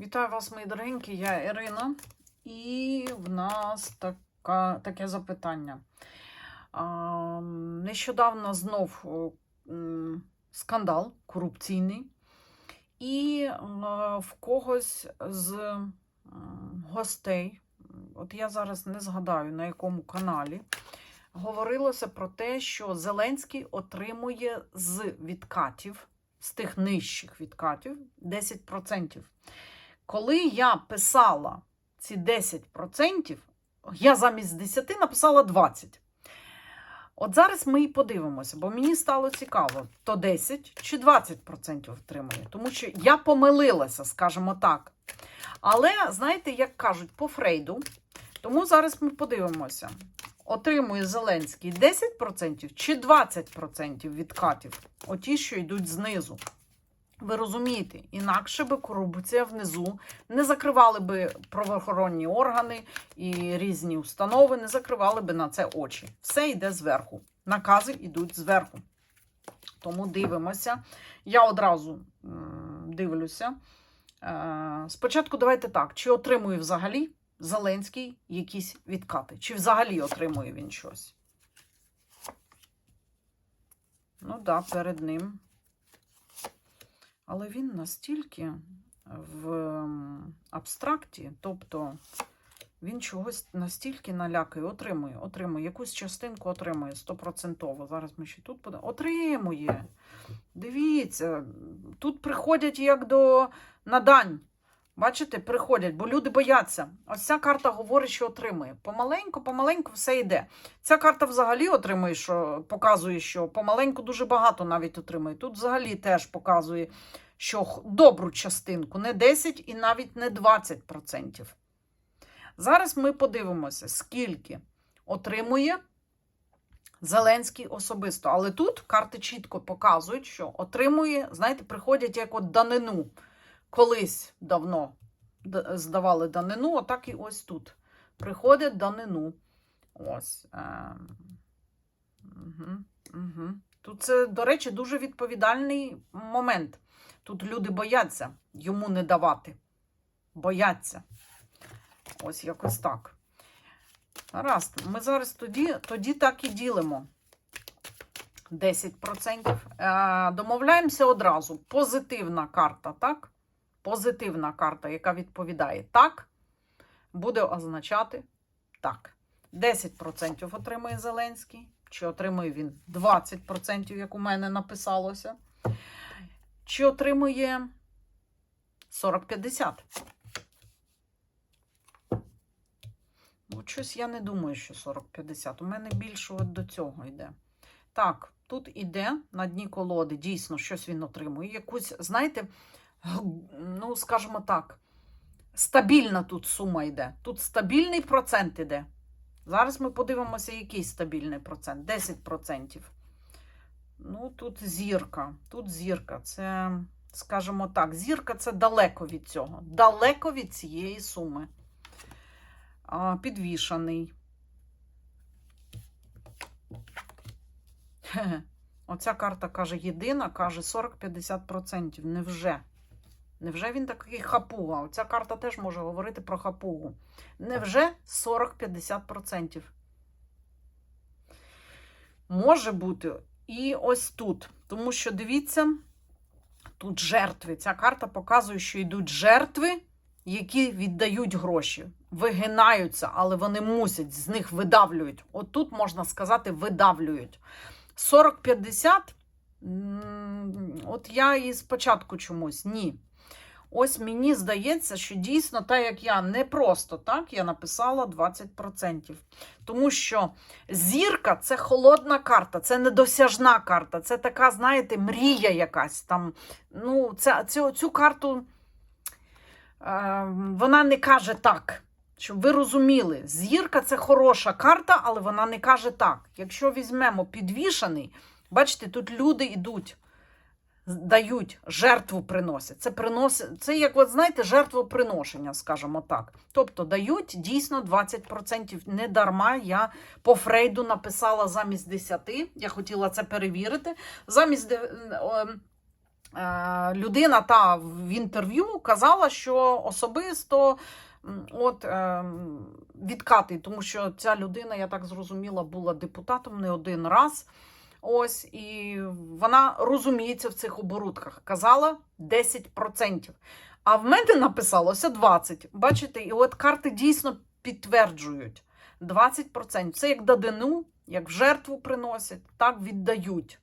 Вітаю вас, мої дорогенькі, я Ірина, і в нас така, таке запитання. Нещодавно знов скандал корупційний, і е, в когось з гостей, от я зараз не згадаю на якому каналі, говорилося про те, що Зеленський отримує з відкатів, з тих нижчих відкатів 10%. Коли я писала ці 10%, я замість 10 написала 20. От зараз ми і подивимося, бо мені стало цікаво, то 10 чи 20% отримує. Тому що я помилилася, скажімо так. Але, знаєте, як кажуть, по Фрейду, тому зараз ми подивимося, отримує Зеленський 10% чи 20% відкатів, оті, що йдуть знизу. Ви розумієте, інакше би корупція внизу не закривали би правоохоронні органи і різні установи, не закривали би на це очі. Все йде зверху. Накази йдуть зверху. Тому дивимося. Я одразу дивлюся. Е, Спочатку давайте так: чи отримує взагалі Зеленський якісь відкати? Чи взагалі отримує він щось? Ну так, да, перед ним. Але він настільки в абстракті, тобто він чогось настільки налякає, отримує, отримує, якусь частинку отримує стопроцентово. Зараз ми ще тут будемо. Отримує. Дивіться, тут приходять як до надань. Бачите, приходять, бо люди бояться. Ось ця карта говорить, що отримує. Помаленьку, помаленьку все йде. Ця карта взагалі отримує, що показує, що помаленьку дуже багато навіть отримує. Тут взагалі теж показує, що добру частинку, не 10 і навіть не 20%. Зараз ми подивимося, скільки отримує Зеленський особисто. Але тут карти чітко показують, що отримує, знаєте, приходять як от данину. Колись давно здавали данину, отак і ось тут. Приходять данину. Ось. Угу, угу. Тут це, до речі, дуже відповідальний момент. Тут люди бояться йому не давати. Бояться. Ось якось так. Гаразд, ми зараз тоді, тоді так і ділимо. 10%. Е, домовляємося одразу. Позитивна карта, так? Позитивна карта, яка відповідає так, буде означати так. 10% отримує Зеленський. Чи отримує він 20%, як у мене написалося? Чи отримує 40-50? Ну, щось я не думаю, що 40-50. У мене більше от до цього йде. Так, тут іде на дні колоди, дійсно, щось він отримує. Якусь, знаєте, ну, скажімо так, стабільна тут сума йде. Тут стабільний процент іде. Зараз ми подивимося, який стабільний процент. 10%. Ну, тут зірка. Тут зірка. Це, скажімо так, зірка це далеко від цього. Далеко від цієї суми. А, підвішаний. Оця карта каже єдина, каже 40-50%. Невже? Невже він такий хапуга? Оця карта теж може говорити про хапугу. Невже 40-50%? Може бути і ось тут. Тому що дивіться, тут жертви. Ця карта показує, що йдуть жертви, які віддають гроші, вигинаються, але вони мусять, з них видавлюють. От тут можна сказати, видавлюють. 40-50, м, от я і спочатку чомусь ні. Ось мені здається, що дійсно, так як я не просто так, я написала 20%. Тому що зірка це холодна карта, це недосяжна карта, це така, знаєте, мрія якась там. Ну, це, цю, цю карту е, вона не каже так. Щоб ви розуміли, зірка це хороша карта, але вона не каже так. Якщо візьмемо підвішаний, бачите, тут люди йдуть, дають, жертву приносять. Це приносить, це як, от, знаєте, жертвоприношення, скажімо так. Тобто дають дійсно 20%. Не дарма я по Фрейду написала замість 10. Я хотіла це перевірити. Замість ем, е, людина та в інтерв'ю казала, що особисто от, е, відкати, тому що ця людина, я так зрозуміла, була депутатом не один раз. Ось, і вона розуміється в цих оборудках. Казала 10%. А в мене написалося 20%. Бачите, і от карти дійсно підтверджують 20%. Це як дадину, як в жертву приносять, так віддають.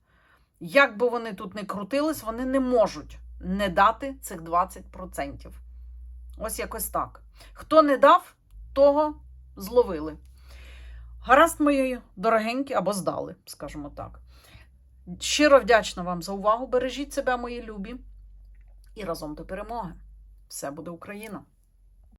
Як би вони тут не крутились, вони не можуть не дати цих 20%. Ось якось так. Хто не дав, того зловили. Гаразд, мої дорогенькі, або здали, скажімо так. Щиро вдячна вам за увагу. Бережіть себе, мої любі. І разом до перемоги. Все буде Україна!